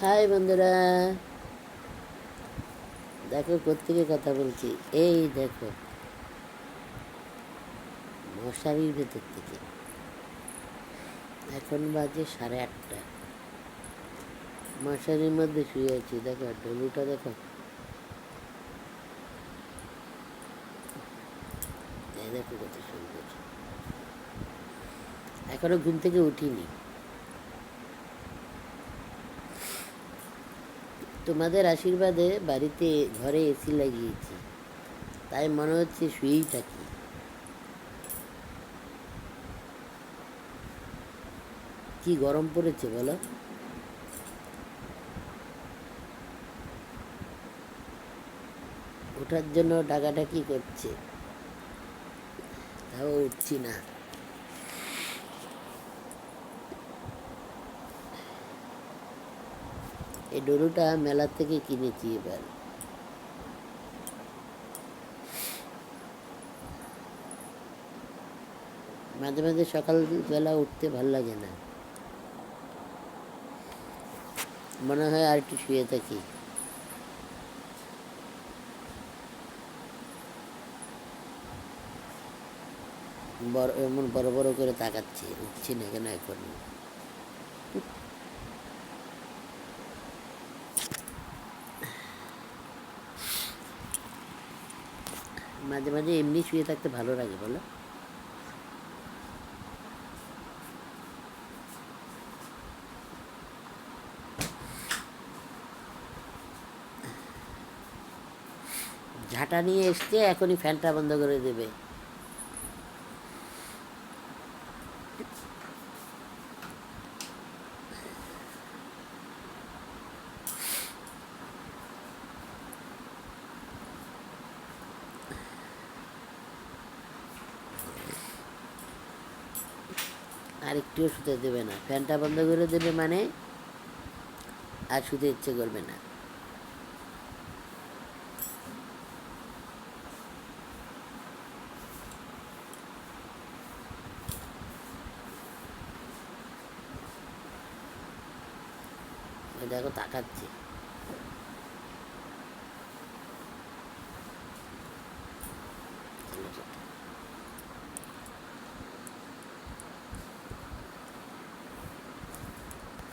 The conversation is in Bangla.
হাই বন্ধুরা। দেখো কোথেকে কথা বলছি? এই দেখো, মশারির ভেতর থেকে। এখন বাজে সাড়ে আটটা। মশারির মধ্যে শুয়ে আছি, দেখো ডলুটা দেখো। দেখো কত সুন্দর। এখনও ঘুম থেকে উঠিনি। তোমাদের আশীর্বাদে বাড়িতে ঘরে এসি লাগিয়েছি। তাই মনে হচ্ছে শুয়েই থাকি। কি গরম পড়েছে বলো? ওঠার জন্য ডাকাডাকি করছে। তাও উঠছি না। এই ডোরুটা মেলা থেকে কিনেছি এবার। মাঝে মাঝে সকালবেলা উঠতে ভালো লাগে না। মনে হয় আর একটু শুয়ে থাকি। বড়, এমন বড় বড় করে তাকাচ্ছি, উঠছি না কেন এখন মাঝে মাঝে এমনি শুয়ে থাকতে ভালো লাগে, বলো। ঝাঁটা নিয়ে এসছে, এখনই ফ্যানটা বন্ধ করে দেবে। আর একটুও শুতে দেবে না। ফ্যানটা বন্ধ করে দেবে মানে আর শুতে ইচ্ছে করবে না। দেখো তাকাচ্ছে।